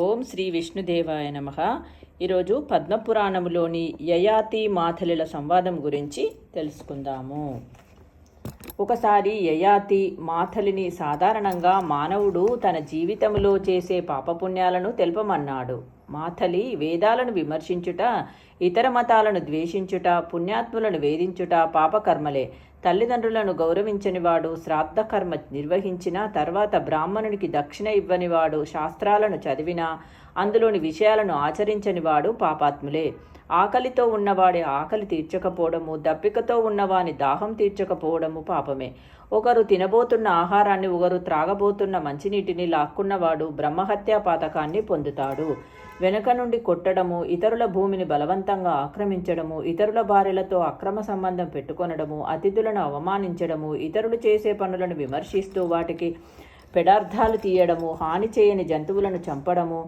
ఓం శ్రీ విష్ణుదేవాయ నమ. ఈరోజు పద్మపురాణములోని యయాతి మాథలిల సంవాదం గురించి తెలుసుకుందాము. ఒకసారి యయాతి మాథలిని సాధారణంగా మానవుడు తన జీవితంలో చేసే పాపపుణ్యాలను తెలుపమన్నాడు. మాథలి వేదాలను విమర్శించుట ఇతర మతాలను ద్వేషించుట పుణ్యాత్ములను వేధించుట పాపకర్మలే. తల్లిదండ్రులను గౌరవించనివాడు శ్రాద్ధకర్మ నిర్వహించిన తర్వాత బ్రాహ్మణునికి దక్షిణ ఇవ్వనివాడు శాస్త్రాలను చదివినా అందులోని విషయాలను ఆచరించనివాడు పాపాత్ములే. ఆకలితో ఉన్నవాడి ఆకలి తీర్చకపోవడము దప్పికతో ఉన్నవాని దాహం తీర్చకపోవడము పాపమే. ఒకరు తినబోతున్న ఆహారాన్ని ఒకరు త్రాగబోతున్న మంచినీటిని లాక్కున్నవాడు బ్రహ్మహత్యా పాతకాన్ని పొందుతాడు. వెనుక నుండి కొట్టడము ఇతరుల భూమిని బలవంతంగా ఆక్రమించడము ఇతరుల భార్యలతో అక్రమ సంబంధం పెట్టుకొనడము అతిథులను అవమానించడము ఇతరులు చేసే పనులను విమర్శిస్తూ వాటికి పెడార్థాలు తీయడము హాని చేయని జంతువులను చంపడము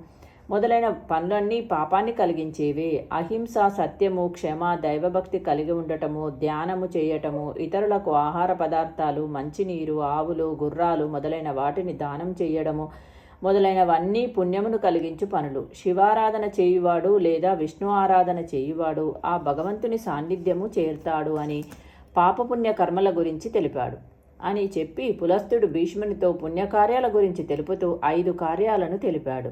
మొదలైన పనులన్నీ పాపాన్ని కలిగించేవి. అహింస సత్యము క్షమ దైవభక్తి కలిగి ఉండటము ధ్యానము చేయటము ఇతరులకు ఆహార పదార్థాలు మంచినీరు ఆవులు గుర్రాలు మొదలైన వాటిని దానం చేయడము మొదలైనవన్నీ పుణ్యమును కలిగించు పనులు. శివారాధన చేయువాడు లేదా విష్ణు ఆరాధన చేయువాడు ఆ భగవంతుని సాన్నిధ్యము చేరుతాడు అని పాపపుణ్య కర్మల గురించి తెలిపాడు. అని చెప్పి పులస్తుడు భీష్మునితో పుణ్యకార్యాల గురించి తెలుపుతూ ఐదు కార్యాలను తెలిపాడు.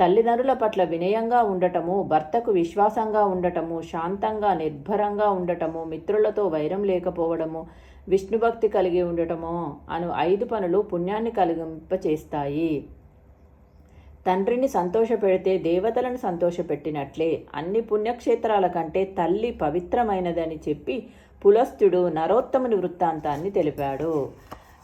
తల్లిదండ్రుల పట్ల వినయంగా ఉండటము భర్తకు విశ్వాసంగా ఉండటము శాంతంగా నిర్భరంగా ఉండటము మిత్రులతో వైరం లేకపోవడము విష్ణుభక్తి కలిగి ఉండటము అను ఐదు పనులు పుణ్యాన్ని కలిగింపచేస్తాయి. తండ్రిని సంతోషపెడితే దేవతలను సంతోషపెట్టినట్లే. అన్ని పుణ్యక్షేత్రాల కంటే తల్లి పవిత్రమైనదని చెప్పి పులస్తుడు నరోత్తముని వృత్తాంతాన్ని తెలిపాడు.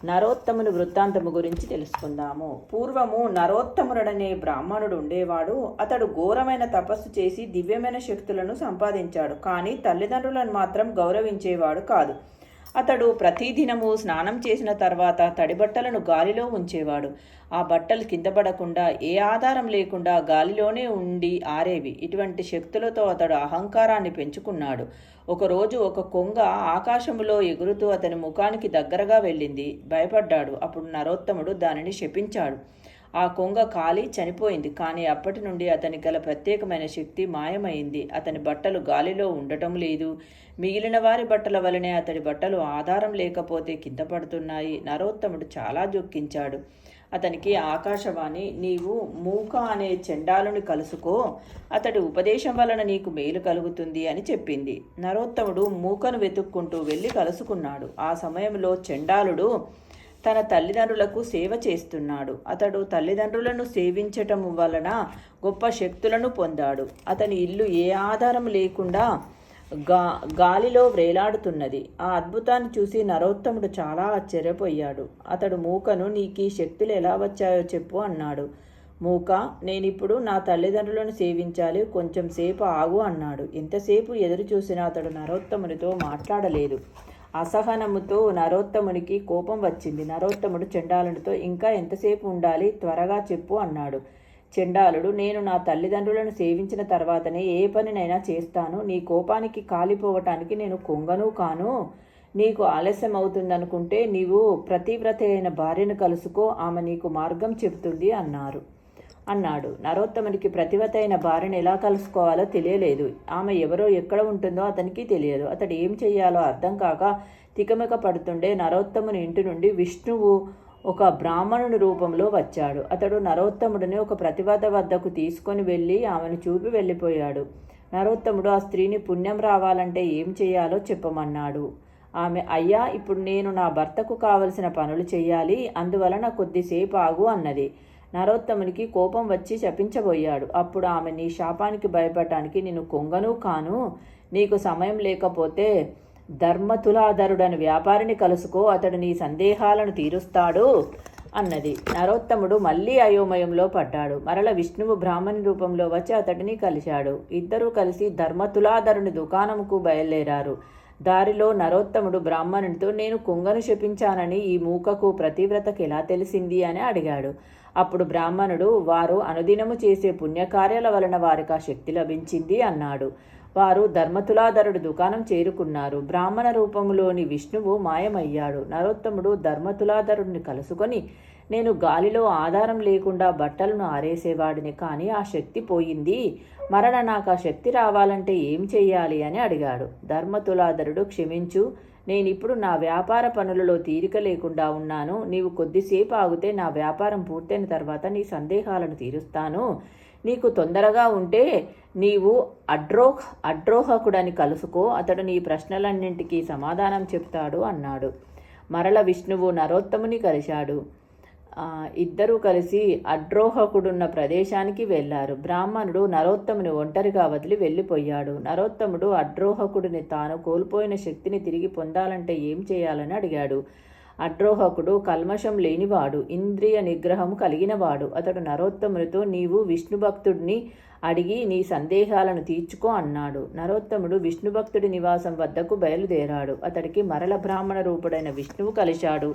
నరోత్తముని వృత్తాంతము గురించి తెలుసుకుందాము. పూర్వము నరోత్తముడనే బ్రాహ్మణుడు ఉండేవాడు. అతడు ఘోరమైన తపస్సు చేసి దివ్యమైన శక్తులను సంపాదించాడు. కానీ తల్లిదండ్రులను మాత్రం గౌరవించేవాడు కాదు. అతడు ప్రతిదినము స్నానం చేసిన తర్వాత తడి బట్టలను గాలిలో ఉంచేవాడు. ఆ బట్టలు కింద పడకుండా ఏ ఆధారం లేకుండా గాలిలోనే ఉండి ఆరేవి. ఇటువంటి శక్తులతో అతడు అహంకారాన్ని పెంచుకున్నాడు. ఒకరోజు ఒక కొంగ ఆకాశములో ఎగురుతూ అతని ముఖానికి దగ్గరగా వెళ్ళింది. భయపడ్డాడు. అప్పుడు నరోత్తముడు దానిని శపించాడు. ఆ కొంగ కాలి చనిపోయింది. కానీ అప్పటి నుండి అతని గల ప్రత్యేకమైన శక్తి మాయమైంది. అతని బట్టలు గాలిలో ఉండటం లేదు. మిగిలిన వారి బట్టల వలనే అతడి బట్టలు ఆధారం లేకపోతే కింద పడుతున్నాయి. నరోత్తముడు చాలా జొక్కించాడు అతనికి ఆకాశవాణి నీవు మూక అనే చెండాలను కలుసుకో. అతడి ఉపదేశం వలన నీకు మేలు కలుగుతుంది అని చెప్పింది. నరోత్తముడు మూకను వెతుక్కుంటూ వెళ్ళి కలుసుకున్నాడు. ఆ సమయంలో చెండాలుడు తన తల్లిదండ్రులకు సేవ చేస్తున్నాడు. అతడు తల్లిదండ్రులను సేవించటం వలన గొప్ప శక్తులను పొందాడు. అతని ఇల్లు ఏ ఆధారం లేకుండా గా గాలిలో వ్రేలాడుతున్నది ఆ అద్భుతాన్ని చూసి నరోత్తముడు చాలా ఆశ్చర్యపోయాడు. అతడు మూకను నీకు ఈ శక్తులు ఎలా వచ్చాయో చెప్పు అన్నాడు. మూక నేనిప్పుడు నా తల్లిదండ్రులను సేవించాలి. కొంచెం సేపు ఆగు అన్నాడు. ఎంతసేపు ఎదురు చూసినా అతడు నరోత్తమునితో మాట్లాడలేదు. అసహనముతో నరోత్తమునికి కోపం వచ్చింది. నరోత్తముడు చెండాలునితో ఇంకా ఎంతసేపు ఉండాలి? త్వరగా చెప్పు అన్నాడు. చెండాలుడు నేను నా తల్లిదండ్రులను సేవించిన తర్వాతనే ఏ పనినైనా చేస్తాను. నీ కోపానికి కాలిపోవటానికి నేను కొంగను కాను. నీకు ఆలస్యం అవుతుందనుకుంటే నీవు ప్రతివ్రత అయిన భార్యను కలుసుకో. ఆమె నీకు మార్గం చెబుతుంది అన్నారు. అన్నాడు. నరోత్తమునికి ప్రతివతైన భార్యను ఎలా కలుసుకోవాలో తెలియలేదు. ఆమె ఎవరో ఎక్కడ ఉంటుందో అతనికి తెలియదు. అతడు ఏం చేయాలో అర్థం కాక తికమిక పడుతుండే నరోత్తముని ఇంటి నుండి విష్ణువు ఒక బ్రాహ్మణుని రూపంలో వచ్చాడు. అతడు నరోత్తముడిని ఒక ప్రతివత వద్దకు తీసుకొని వెళ్ళి ఆమెను చూపి వెళ్ళిపోయాడు. నరోత్తముడు ఆ స్త్రీని పుణ్యం రావాలంటే ఏం చేయాలో చెప్పమన్నాడు. ఆమె అయ్యా ఇప్పుడు నేను నా భర్తకు కావలసిన పనులు చేయాలి అందువలన కొద్దిసేపు ఆగు అన్నది. నరోత్తమునికి కోపం వచ్చి శపించబోయాడు. అప్పుడు ఆమె నీ శాపానికి భయపడటానికి నేను కొంగను కాను. నీకు సమయం లేకపోతే ధర్మతులాధరుడని వ్యాపారిని కలుసుకో. అతడు నీ సందేహాలను తీరుస్తాడు అన్నది. నరోత్తముడు మళ్ళీ అయోమయంలో పడ్డాడు. మరల విష్ణువు బ్రాహ్మణి రూపంలో వచ్చి అతడిని కలిశాడు. ఇద్దరూ కలిసి ధర్మతులాధరుని దుకాణముకు బయలుదేరారు. దారిలో నరోత్తముడు బ్రాహ్మణునితో నేను కుంగను శపించానని ఈ మూకకు ప్రతివ్రతకి ఎలా తెలిసింది? అని అడిగాడు. అప్పుడు బ్రాహ్మణుడు వారు అనుదినము చేసే పుణ్యకార్యాల వలన వారికి ఆ శక్తి లభించింది అన్నాడు. వారు ధర్మతులాధరుడు దుకాణం చేరుకున్నారు. బ్రాహ్మణ రూపంలోని విష్ణువు మాయమయ్యాడు. నరోత్తముడు ధర్మతులాధరుడిని కలుసుకొని నేను గాలిలో ఆధారం లేకుండా బట్టలను ఆరేసేవాడిని కానీ ఆ శక్తి పోయింది. మరణ నాకు ఆ శక్తి రావాలంటే ఏం చెయ్యాలి? అని అడిగాడు. ధర్మతులాధరుడు క్షమించు నేనిప్పుడు నా వ్యాపార పనులలో తీరిక లేకుండా ఉన్నాను. నీవు కొద్దిసేపు ఆగితే నా వ్యాపారం పూర్తయిన తర్వాత నీ సందేహాలను తీరుస్తాను. నీకు తొందరగా ఉంటే నీవు అడ్రోహ్ అడ్రోహకుడని కలుసుకో. అతడు నీ ప్రశ్నలన్నింటికీ సమాధానం చెప్తాడు అన్నాడు. మరల విష్ణువు నరోత్తముని కలిశాడు. ఇద్దరూ కలిసి అడ్రోహకుడున్న ప్రదేశానికి వెళ్ళారు. బ్రాహ్మణుడు నరోత్తముని ఒంటరిగా వదిలి వెళ్ళిపోయాడు. నరోత్తముడు అడ్రోహకుడిని తాను కోల్పోయిన శక్తిని తిరిగి పొందాలంటే ఏం చేయాలని అడిగాడు. అడ్రోహకుడు కల్మషం లేనివాడు ఇంద్రియ నిగ్రహం కలిగినవాడు. అతడు నరోత్తమునితో నీవు విష్ణుభక్తుడిని అడిగి నీ సందేహాలను తీర్చుకో అన్నాడు. నరోత్తముడు విష్ణుభక్తుడి నివాసం వద్దకు బయలుదేరాడు. అతడికి మరల బ్రాహ్మణ రూపుడైన విష్ణువు కలిశాడు.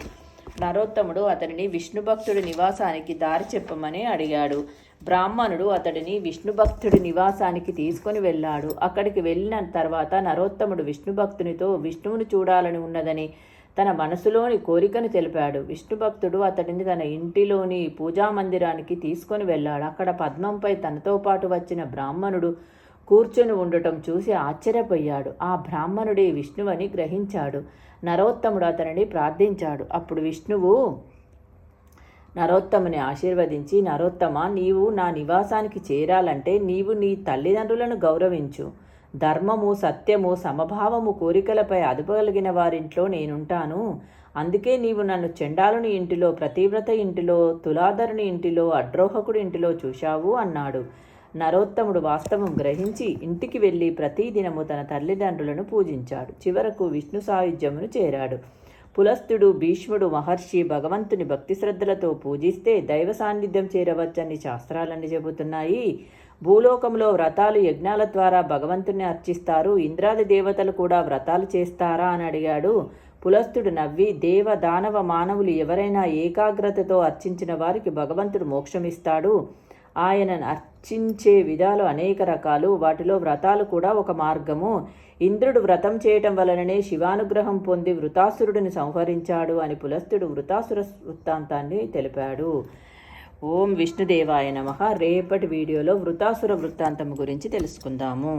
నరోత్తముడు అతడిని విష్ణుభక్తుడి నివాసానికి దారి చెప్పమని అడిగాడు. బ్రాహ్మణుడు అతడిని విష్ణుభక్తుడి నివాసానికి తీసుకొని వెళ్ళాడు. అక్కడికి వెళ్ళిన తర్వాత నరోత్తముడు విష్ణుభక్తునితో విష్ణువును విష్ణువుని చూడాలని ఉన్నదని తన మనసులోని కోరికను తెలిపాడు. విష్ణుభక్తుడు అతడిని తన ఇంటిలోని పూజా మందిరానికి తీసుకొని వెళ్ళాడు. అక్కడ పద్మంపై తనతో పాటు వచ్చిన బ్రాహ్మణుడు కూర్చొని ఉండటం చూసి ఆశ్చర్యపోయాడు. ఆ బ్రాహ్మణుడే విష్ణువని గ్రహించాడు. నరోత్తముడు అతనిని ప్రార్థించాడు. అప్పుడు విష్ణువు నరోత్తముని ఆశీర్వదించి నరోత్తమ నీవు నా నివాసానికి చేరాలంటే నీవు నీ తల్లిదండ్రులను గౌరవించు. ధర్మము సత్యము సమభావము కోరికలపై అదుపగలిగిన వారింట్లో నేనుంటాను. అందుకే నీవు నన్ను చెండాలుని ఇంటిలో ప్రతివ్రత ఇంటిలో తులాధరుని ఇంటిలో అడ్రోహకుడి ఇంటిలో చూశావు అన్నాడు. నరోత్తముడు వాస్తవం గ్రహించి ఇంటికి వెళ్ళి ప్రతిదినము తన తల్లిదండ్రులను పూజించాడు. చివరకు విష్ణు సాయుధ్యమును చేరాడు. పులస్తుడు భీష్ముడు మహర్షి భగవంతుని భక్తి శ్రద్ధలతో పూజిస్తే దైవ సాన్నిధ్యం చేరవచ్చని శాస్త్రాలన్నీ చెబుతున్నాయి. భూలోకంలో వ్రతాలు యజ్ఞాల ద్వారా భగవంతుని అర్చిస్తారు. ఇంద్రాది దేవతలు కూడా వ్రతాలు చేస్తారా అని అడిగాడు. పులస్తుడు నవ్వి దేవ దానవ మానవులు ఎవరైనా ఏకాగ్రతతో అర్చించిన వారికి భగవంతుడు మోక్షమిస్తాడు. ఆయనను రక్షించే విధాలు అనేక రకాలు. వాటిలో వ్రతాలు కూడా ఒక మార్గము. ఇంద్రుడు వ్రతం చేయటం వలననే శివానుగ్రహం పొంది వృతాసురుడిని సంహరించాడు అని పులస్తుడు వృతాసుర వృత్తాంతాన్ని తెలిపాడు. ఓం విష్ణుదేవాయ నమ. రేపటి వీడియోలో వృతాసుర వృత్తాంతం గురించి తెలుసుకుందాము.